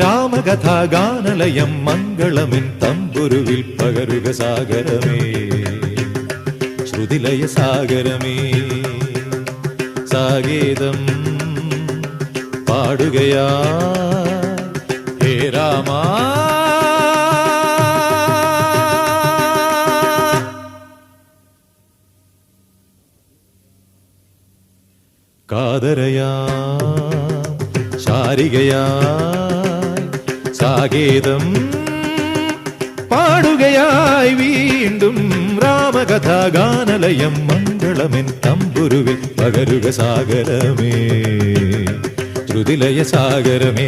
രാമകഥാ ഗാനലയം മംഗളമിൻ തമ്പുരുവിൽ പകരുക സാഗരമേ ശ്രുതിലയ സാഗരമേ സാഗേതം പാടുകയാ ഹേ രാമാ കാതരയാ சாரிகையாய் சாகேதம் பாடுகையாய் വീണ്ടും രാമകഥാഗാനലയം മംഗളമെൻ തമ്പുരുവിൽ പകരുക സാഗരമേ ത്രുതിലയ സാഗരമേ